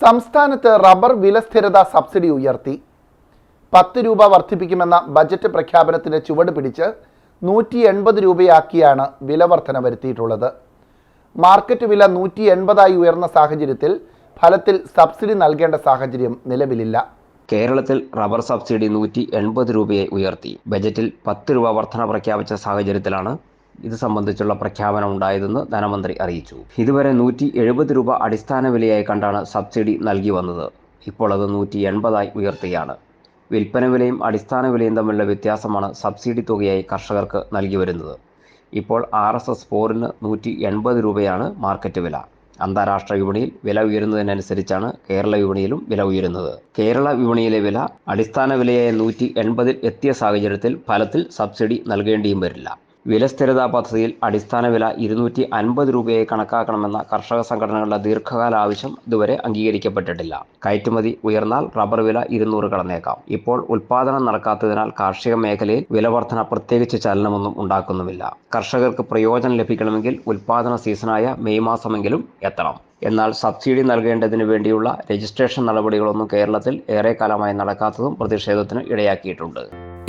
സംസ്ഥാനത്ത് rubber വിലസ്ഥിരത subsidy ഉയർത്തി. പത്ത് രൂപ വർദ്ധിപ്പിക്കുമെന്ന ബജറ്റ് പ്രഖ്യാപനത്തിന് ചുവട് പിടിച്ച് നൂറ്റി എൺപത് രൂപയാക്കിയാണ് വില വർധന വരുത്തിയിട്ടുള്ളത്. മാർക്കറ്റ് വില നൂറ്റി എൺപതായി ഉയർന്ന സാഹചര്യത്തിൽ ഫലത്തിൽ സബ്സിഡി നൽകേണ്ട സാഹചര്യം നിലവിലില്ല. കേരളത്തിൽ റബ്ബർ സബ്സിഡി നൂറ്റി എൺപത് രൂപയെ ഉയർത്തി. ബജറ്റിൽ പത്ത് രൂപ വർധന പ്രഖ്യാപിച്ച സാഹചര്യത്തിലാണ് ഇത് സംബന്ധിച്ചുള്ള പ്രഖ്യാപനം ഉണ്ടായതെന്ന് ധനമന്ത്രി അറിയിച്ചു. ഇതുവരെ നൂറ്റി എഴുപത് രൂപ അടിസ്ഥാന വിലയായി കണ്ടാണ് സബ്സിഡി നൽകി വന്നത്. ഇപ്പോൾ അത് നൂറ്റി എൺപതായി ഉയർത്തുകയാണ്. വിൽപ്പന വിലയും അടിസ്ഥാന വിലയും തമ്മിലുള്ള വ്യത്യാസമാണ് സബ്സിഡി തുകയായി കർഷകർക്ക് നൽകി വരുന്നത്. ഇപ്പോൾ ആർ എസ് എസ് ഫോറിന് നൂറ്റി എൺപത് രൂപയാണ് മാർക്കറ്റ് വില. അന്താരാഷ്ട്ര വിപണിയിൽ വില ഉയരുന്നതിനനുസരിച്ചാണ് കേരള വിപണിയിലും വില ഉയരുന്നത്. കേരള വിപണിയിലെ വില അടിസ്ഥാന വിലയായ നൂറ്റി എൺപതിൽ എത്തിയ സാഹചര്യത്തിൽ ഫലത്തിൽ സബ്സിഡി നൽകേണ്ടിയും വരില്ല. വില സ്ഥിരതാ പദ്ധതിയിൽ അടിസ്ഥാന വില ഇരുന്നൂറ്റി അൻപത് രൂപയായി കണക്കാക്കണമെന്ന കർഷക സംഘടനകളുടെ ദീർഘകാല ആവശ്യം ഇതുവരെ അംഗീകരിക്കപ്പെട്ടിട്ടില്ല. കയറ്റുമതി ഉയർന്നാൽ റബ്ബർ വില ഇരുന്നൂറ് കടന്നേക്കാം. ഇപ്പോൾ ഉൽപാദനം നടക്കാത്തതിനാൽ കാർഷിക മേഖലയിൽ വില വർധന പ്രത്യേകിച്ച് ചലനമൊന്നും ഉണ്ടാക്കുന്നുമില്ല. കർഷകർക്ക് പ്രയോജനം ലഭിക്കണമെങ്കിൽ ഉൽപാദന സീസണായ മെയ് മാസമെങ്കിലും എത്തണം. എന്നാൽ സബ്സിഡി നൽകേണ്ടതിന് വേണ്ടിയുള്ള രജിസ്ട്രേഷൻ നടപടികളൊന്നും കേരളത്തിൽ ഏറെക്കാലമായി നടക്കാത്തതും പ്രതിഷേധത്തിന് ഇടയാക്കിയിട്ടുണ്ട്.